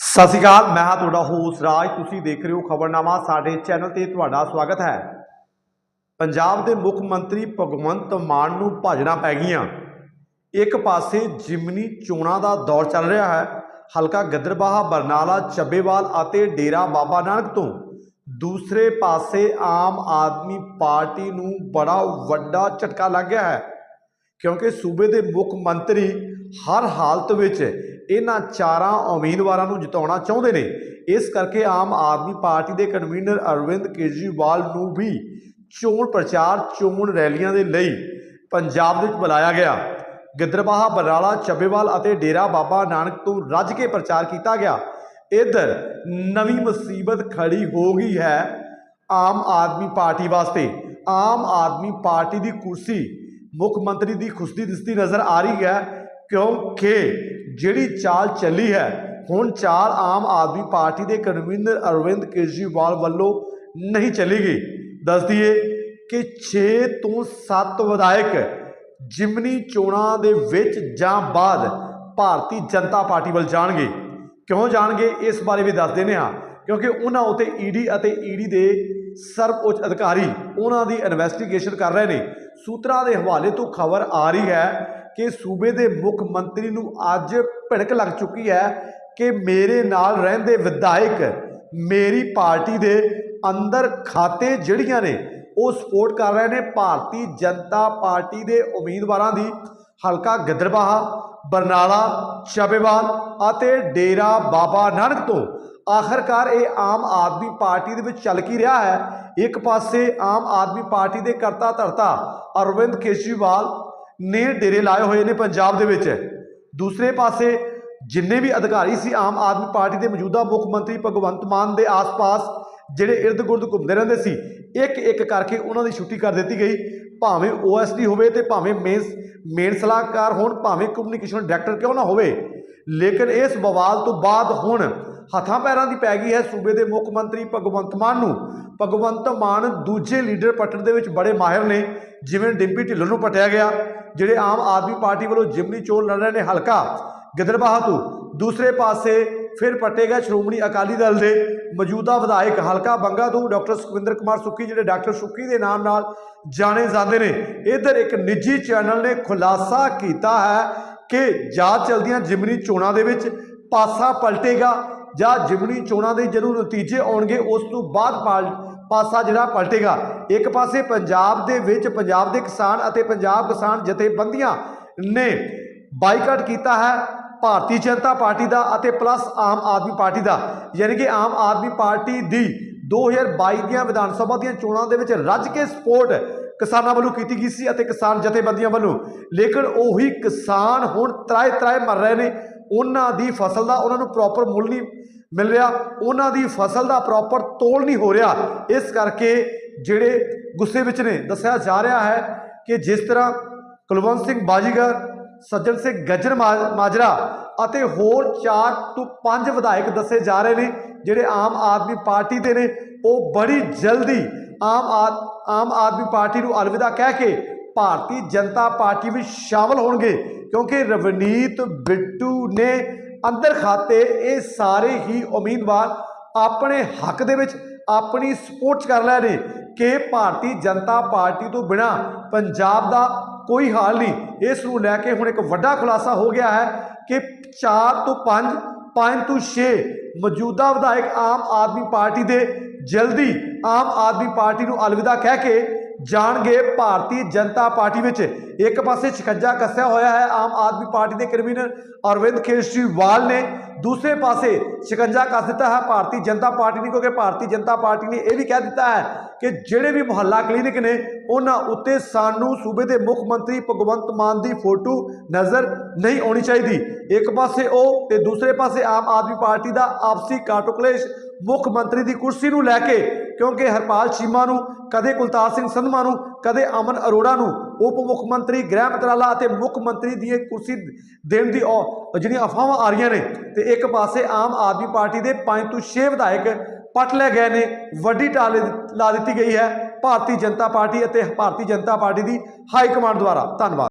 ਸਤਿ ਸ਼੍ਰੀ ਅਕਾਲ, ਮੈਂ ਹਾਂ ਤੁਹਾਡਾ ਹੋਸਟ ਰਾਜ। ਤੁਸੀਂ ਦੇਖ ਰਹੇ ਹੋ ਖਬਰਨਾਮਾ, ਸਾਡੇ ਚੈਨਲ ਤੇ ਤੁਹਾਡਾ ਸਵਾਗਤ ਹੈ। ਪੰਜਾਬ ਦੇ ਮੁੱਖ ਮੰਤਰੀ ਭਗਵੰਤ ਮਾਨ ਨੂੰ ਭਾਜਣਾ ਪੈ ਗਈਆਂ। ਇੱਕ ਪਾਸੇ ਜਿਮਨੀ ਚੋਣਾਂ ਦਾ ਦੌਰ ਚੱਲ ਰਿਹਾ ਹੈ, ਹਲਕਾ ਗਿੱਦੜਬਾਹਾ, ਬਰਨਾਲਾ, ਚੱਬੇਵਾਲ ਅਤੇ ਡੇਰਾ ਬਾਬਾ ਨਾਨਕ ਤੋਂ। ਦੂਸਰੇ ਪਾਸੇ ਆਮ ਆਦਮੀ ਪਾਰਟੀ ਨੂੰ ਬੜਾ ਵੱਡਾ ਝਟਕਾ ਲੱਗ ਗਿਆ ਹੈ, ਕਿਉਂਕਿ ਸੂਬੇ ਦੇ ਮੁੱਖ ਮੰਤਰੀ ਹਰ ਹਾਲਤ ਵਿੱਚ ਇਹਨਾਂ ਚਾਰਾਂ ਉਮੀਦਵਾਰਾਂ ਨੂੰ ਜਿਤਾਉਣਾ ਚਾਹੁੰਦੇ ਨੇ। ਇਸ ਕਰਕੇ ਆਮ ਆਦਮੀ ਪਾਰਟੀ ਦੇ ਕਨਵੀਨਰ ਅਰਵਿੰਦ ਕੇਜਰੀਵਾਲ ਨੂੰ ਵੀ ਚੋਣ ਪ੍ਰਚਾਰ, ਚੋਣ ਰੈਲੀਆਂ ਦੇ ਲਈ ਪੰਜਾਬ ਦੇ ਵਿੱਚ ਬੁਲਾਇਆ ਗਿਆ। ਗਿੱਦੜਬਾਹਾ ਬਰਾਲਾ ਚੱਬੇਵਾਲ ਅਤੇ ਡੇਰਾ ਬਾਬਾ ਨਾਨਕ ਤੋਂ ਰੱਜ ਕੇ ਪ੍ਰਚਾਰ ਕੀਤਾ ਗਿਆ। ਇਧਰ ਨਵੀਂ ਮੁਸੀਬਤ ਖੜੀ ਹੋ ਗਈ ਹੈ ਆਮ ਆਦਮੀ ਪਾਰਟੀ ਵਾਸਤੇ। ਆਮ ਆਦਮੀ ਪਾਰਟੀ ਦੀ ਕੁਰਸੀ ਮੁੱਖ ਮੰਤਰੀ ਦੀ ਖੁਸ਼ਦੀ ਦਿਸਦੀ ਨਜ਼ਰ ਆ ਰਹੀ ਹੈ ਕਿਉਂਕਿ ਜਿਹੜੀ ਚਾਲ ਚੱਲੀ ਹੈ, ਹੁਣ ਚਾਲ ਆਮ ਆਦਮੀ ਪਾਰਟੀ ਦੇ ਕਨਵੀਨਰ ਅਰਵਿੰਦ ਕੇਜਰੀਵਾਲ ਵੱਲੋਂ ਨਹੀਂ ਚੱਲੇਗੀ। ਦੱਸ ਦਈਏ ਕਿ 6 ਤੋਂ 7 ਵਿਧਾਇਕ ਜਿਮਨੀ ਚੋਣਾਂ ਦੇ ਵਿੱਚ ਜਾਂ ਬਾਅਦ ਭਾਰਤੀ ਜਨਤਾ ਪਾਰਟੀ ਵੱਲ ਜਾਣਗੇ। ਕਿਉਂ ਜਾਣਗੇ, ਇਸ ਬਾਰੇ ਵੀ ਦੱਸ ਦਿੰਦੇ ਹਾਂ, ਕਿਉਂਕਿ ਉਹਨਾਂ ਉਤੇ ਈਡੀ ਅਤੇ ਈਡੀ ਦੇ ਸਰਵਉੱਚ ਅਧਿਕਾਰੀ ਉਹਨਾਂ ਦੀ ਇਨਵੈਸਟੀਗੇਸ਼ਨ ਕਰ ਰਹੇ ਨੇ। ਸੂਤਰਾਂ ਦੇ ਹਵਾਲੇ ਤੋਂ ਖਬਰ ਆ ਰਹੀ ਹੈ ਕਿ ਸੂਬੇ ਦੇ ਮੁੱਖ ਮੰਤਰੀ ਨੂੰ ਅੱਜ ਭਿਣਕ ਲੱਗ ਚੁੱਕੀ ਹੈ ਕਿ ਮੇਰੇ ਨਾਲ ਰਹਿੰਦੇ ਵਿਧਾਇਕ ਮੇਰੀ ਪਾਰਟੀ ਦੇ ਅੰਦਰ ਖਾਤੇ ਜਿਹੜੀਆਂ ਨੇ, ਉਹ ਸਪੋਰਟ ਕਰ ਰਹੇ ਨੇ ਭਾਰਤੀ ਜਨਤਾ ਪਾਰਟੀ ਦੇ ਉਮੀਦਵਾਰਾਂ ਦੀ। ਹਲਕਾ ਗਿੱਦੜਬਾਹਾ, ਬਰਨਾਲਾ ਚੱਬੇਵਾਲ ਅਤੇ ਡੇਰਾ ਬਾਬਾ ਨਾਨਕ ਤੋਂ ਆਖਰਕਾਰ ਇਹ ਆਮ ਆਦਮੀ ਪਾਰਟੀ ਦੇ ਵਿੱਚ ਚੱਲ ਕੀ ਰਿਹਾ ਹੈ? ਇੱਕ ਪਾਸੇ ਆਮ ਆਦਮੀ ਪਾਰਟੀ ਦੇ ਕਰਤਾ ਧਰਤਾ ਅਰਵਿੰਦ ਕੇਜਰੀਵਾਲ ਨੇ ਡੇਰੇ ਲਾਏ ਹੋਏ ਨੇ ਪੰਜਾਬ ਦੇ ਵਿੱਚ। ਦੂਸਰੇ ਪਾਸੇ ਜਿੰਨੇ ਵੀ ਅਧਿਕਾਰੀ ਸੀ ਆਮ ਆਦਮੀ ਪਾਰਟੀ ਦੇ ਮੌਜੂਦਾ ਮੁੱਖ ਮੰਤਰੀ ਭਗਵੰਤ ਮਾਨ ਦੇ ਆਸ-ਪਾਸ ਜਿਹੜੇ ਇਰਦ ਗੁਰਦ ਘੁੰਮਦੇ ਰਹਿੰਦੇ ਸੀ ਇੱਕ ਇੱਕ ਕਰਕੇ ਉਹਨਾਂ ਦੀ ਛੁੱਟੀ ਕਰ ਦਿੱਤੀ ਗਈ। ਭਾਵੇਂ ਓਐਸਡੀ ਹੋਵੇ ਤੇ ਭਾਵੇਂ ਮੇਨ ਮੇਨ ਸਲਾਹਕਾਰ ਹੋਣ, ਭਾਵੇਂ ਕਮਿਊਨੀਕੇਸ਼ਨ ਡਾਇਰੈਕਟਰ ਕਿਉਂ ਨਾ ਹੋਵੇ। ਲੇਕਿਨ ਇਸ ਬਵਾਲ ਤੋਂ ਬਾਅਦ ਹੁਣ ਹੱਥਾਂ ਪੈਰਾਂ ਦੀ ਪੈ ਗਈ ਹੈ ਸੂਬੇ ਦੇ ਮੁੱਖ ਮੰਤਰੀ ਭਗਵੰਤ ਮਾਨ ਨੂੰ। ਭਗਵੰਤ ਮਾਨ ਦੂਜੇ ਲੀਡਰ ਪੱਟਣ ਦੇ ਵਿੱਚ ਬੜੇ ਮਾਹਿਰ ਨੇ, ਜਿਵੇਂ ਡਿੰਪੀ ਢਿੱਲੋਂ ਨੂੰ ਪਟਿਆ ਗਿਆ। ਜਿਹੜੇ ਆਮ ਆਦਮੀ ਪਾਰਟੀ ਵੱਲੋਂ ਜਿਮਨੀ ਚੋਣ ਲੜ ਰਹੇ ਨੇ, ਹਲਕਾ ਗਿੱਦੜਬਾਹਾ ਤੋਂ ਦੂਸਰੇ ਪਾਸੇ ਫਿਰ ਪਟੇਗਾ ਸ਼੍ਰੋਮਣੀ ਅਕਾਲੀ ਦਲ ਦੇ ਮੌਜੂਦਾ ਵਿਧਾਇਕ ਹਲਕਾ ਬੰਗਾ ਤੋਂ ਡਾਕਟਰ ਸੁਖਵਿੰਦਰ ਕੁਮਾਰ ਸੁੱਖੀ ਜਿਹੜੇ ਡਾਕਟਰ ਸੁੱਖੀ ਦੇ ਨਾਮ ਨਾਲ ਜਾਣੇ ਜਾਂਦੇ ਨੇ। ਇਧਰ ਇੱਕ ਨਿੱਜੀ ਚੈਨਲ ਨੇ ਖੁਲਾਸਾ ਕੀਤਾ ਹੈ ਕਿ ਜਾਂਚ ਚਲਦੀਆਂ ਜਿਮਨੀ ਚੋਣਾਂ ਦੇ ਵਿੱਚ ਪਾਸਾ ਪਲਟੇਗਾ। ਜਾਂ ਜਿਮਨੀ ਚੋਣਾਂ ਦੇ ਜਦੋਂ ਨਤੀਜੇ ਆਉਣਗੇ, ਉਸ ਤੋਂ ਬਾਅਦ ਪਾਲ- ਪਾਸਾ ਜਿਹੜਾ ਪਲਟੇਗਾ। ਇੱਕ ਪਾਸੇ ਪੰਜਾਬ ਦੇ ਵਿੱਚ ਪੰਜਾਬ ਦੇ ਕਿਸਾਨ ਅਤੇ ਪੰਜਾਬ ਕਿਸਾਨ ਜਥੇਬੰਦੀਆਂ ਨੇ ਬਾਈਕਾਟ ਕੀਤਾ ਹੈ ਭਾਰਤੀ ਜਨਤਾ ਪਾਰਟੀ ਦਾ ਅਤੇ ਪਲੱਸ ਆਮ ਆਦਮੀ ਪਾਰਟੀ ਦਾ। ਯਾਨੀ ਕਿ ਆਮ ਆਦਮੀ ਪਾਰਟੀ ਦੀ 2022 ਦੀਆਂ ਵਿਧਾਨ ਸਭਾ ਦੀਆਂ ਚੋਣਾਂ ਦੇ ਵਿੱਚ ਰੱਜ ਕੇ ਸਪੋਰਟ ਕਿਸਾਨਾਂ ਵੱਲੋਂ ਕੀਤੀ ਗਈ ਸੀ ਅਤੇ ਕਿਸਾਨ ਜਥੇਬੰਦੀਆਂ ਵੱਲੋਂ। ਲੇਕਿਨ ਉਹੀ ਕਿਸਾਨ ਹੁਣ ਤਰਾਏ ਤਰਾਏ ਮਰ ਰਹੇ ਨੇ। ਉਹਨਾਂ ਦੀ ਫਸਲ ਦਾ ਉਹਨਾਂ ਨੂੰ ਪ੍ਰੋਪਰ ਮੁੱਲ ਨਹੀਂ ਮਿਲ ਰਿਹਾ, ਉਹਨਾਂ ਦੀ ਫਸਲ ਦਾ ਪ੍ਰੋਪਰ ਤੋਲ ਨਹੀਂ ਹੋ ਰਿਹਾ। ਇਸ ਕਰਕੇ ਜਿਹੜੇ ਗੁੱਸੇ ਵਿੱਚ ਨੇ, ਦੱਸਿਆ ਜਾ ਰਿਹਾ ਹੈ ਕਿ ਜਿਸ ਤਰ੍ਹਾਂ ਕੁਲਵੰਤ ਸਿੰਘ ਬਾਜੀਗਰ, ਸੱਜਣ ਸਿੰਘ ਗੱਜਰ ਮਾ- ਮਾਜਰਾ ਅਤੇ ਹੋਰ 4 ਤੋਂ 5 ਵਿਧਾਇਕ ਦੱਸੇ ਜਾ ਰਹੇ ਨੇ, ਜਿਹੜੇ ਆਮ ਆਦਮੀ ਪਾਰਟੀ ਦੇ ਨੇ, ਉਹ ਬੜੀ ਜਲਦੀ ਆਮ ਆਦ ਆਮ ਆਦਮੀ ਪਾਰਟੀ ਨੂੰ ਅਲਵਿਦਾ ਕਹਿ ਕੇ ਭਾਰਤੀ ਜਨਤਾ ਪਾਰਟੀ ਵਿੱਚ ਸ਼ਾਮਲ ਹੋਣਗੇ ਕਿਉਂਕਿ ਰਵਨੀਤ ਬਿੱਟੂ ਨੇ ਅੰਦਰ ਖਾਤੇ ਇਹ ਸਾਰੇ ਹੀ ਉਮੀਦਵਾਰ ਆਪਣੇ ਹੱਕ ਦੇ ਵਿੱਚ ਆਪਣੀ ਸਪੋਰਟ ਕਰ ਲੈ ਨੇ ਕਿ ਭਾਰਤੀ ਜਨਤਾ ਪਾਰਟੀ ਤੋਂ ਬਿਨਾ ਪੰਜਾਬ ਦਾ ਕੋਈ ਹਾਲ ਨਹੀਂ। ਇਸ ਨੂੰ ਲੈ ਕੇ ਹੁਣ ਇੱਕ ਵੱਡਾ ਖੁਲਾਸਾ ਹੋ ਗਿਆ ਹੈ ਕਿ 4 ਤੋਂ 5 5 ਤੋਂ 6 ਮੌਜੂਦਾ ਵਿਧਾਇਕ ਆਮ ਆਦਮੀ ਪਾਰਟੀ ਦੇ ਜਲਦੀ ਆਮ ਆਦਮੀ ਪਾਰਟੀ ਨੂੰ ਅਲਵਿਦਾ ਕਹਿ ਕੇ ਜਾਣਗੇ ਭਾਰਤੀ ਜਨਤਾ ਪਾਰਟੀ ਵਿੱਚ। ਇੱਕ ਪਾਸੇ ਸ਼ਿਕੰਜਾ ਕੱਸਿਆ ਹੋਇਆ ਹੈ ਆਮ ਆਦਮੀ ਪਾਰਟੀ ਦੇ ਕਨਵੀਨਰ ਅਰਵਿੰਦ ਕੇਜਰੀਵਾਲ ਨੇ। ਦੂਸਰੇ ਪਾਸੇ ਸ਼ਿਕੰਜਾ ਕੱਸ ਦਿੱਤਾ ਹੈ ਭਾਰਤੀ ਜਨਤਾ ਪਾਰਟੀ ਨੇ, ਕਿਉਂਕਿ ਭਾਰਤੀ ਜਨਤਾ ਪਾਰਟੀ ਨੇ ਇਹ ਵੀ ਕਹਿ ਦਿੱਤਾ ਹੈ ਕਿ ਜਿਹੜੇ ਵੀ ਮੁਹੱਲਾ ਕਲੀਨਿਕ ਨੇ, ਉਹਨਾਂ ਉੱਤੇ ਸਾਨੂੰ ਸੂਬੇ ਦੇ ਮੁੱਖ ਮੰਤਰੀ ਭਗਵੰਤ ਮਾਨ ਦੀ ਫੋਟੋ ਨਜ਼ਰ ਨਹੀਂ ਆਉਣੀ ਚਾਹੀਦੀ। ਇੱਕ ਪਾਸੇ ਉਹ ਤੇ ਦੂਸਰੇ ਪਾਸੇ ਆਮ ਆਦਮੀ ਪਾਰਟੀ ਦਾ ਆਪਸੀ ਕਾਟੋਕਲੇਸ਼ ਮੁੱਖ ਮੰਤਰੀ ਦੀ ਕੁਰਸੀ ਨੂੰ ਲੈ ਕੇ, ਕਿਉਂਕਿ ਹਰਪਾਲ ਚੀਮਾ ਨੂੰ, ਕਦੇ ਕੁਲਤਾਰ ਸਿੰਘ ਸੰਧਮਾ ਨੂੰ, ਕਦੇ ਅਮਨ ਅਰੋੜਾ ਨੂੰ, ਉਪ ਮੁੱਖ ਮੰਤਰੀ ਗ੍ਰਹਿ ਮੰਤਰਾਲਾ ਅਤੇ ਮੁੱਖ ਮੰਤਰੀ ਦੀ ਇਹ ਕੁਰਸੀ ਦੇਣ ਦੀ ਔ- ਜਿਹੜੀਆਂ ਅਫਵਾਹਾਂ ਆ ਰਹੀਆਂ ਨੇ, ਤੇ ਇੱਕ ਪਾਸੇ ਆਮ ਆਦਮੀ ਪਾਰਟੀ ਦੇ 5 ਤੋਂ 6 ਵਿਧਾਇਕ ਪਟ ਲੈ ਗਏ ਨੇ, ਵੱਡੀ ਟਾਲੇ ਲਾ ਦਿੱਤੀ ਗਈ ਹੈ, ਭਾਰਤੀ ਜਨਤਾ ਪਾਰਟੀ ਅਤੇ ਭਾਰਤੀ ਜਨਤਾ ਪਾਰਟੀ ਦੀ ਹਾਈ ਕਮਾਂਡ ਦੁਆਰਾ। ਧੰਨਵਾਦ।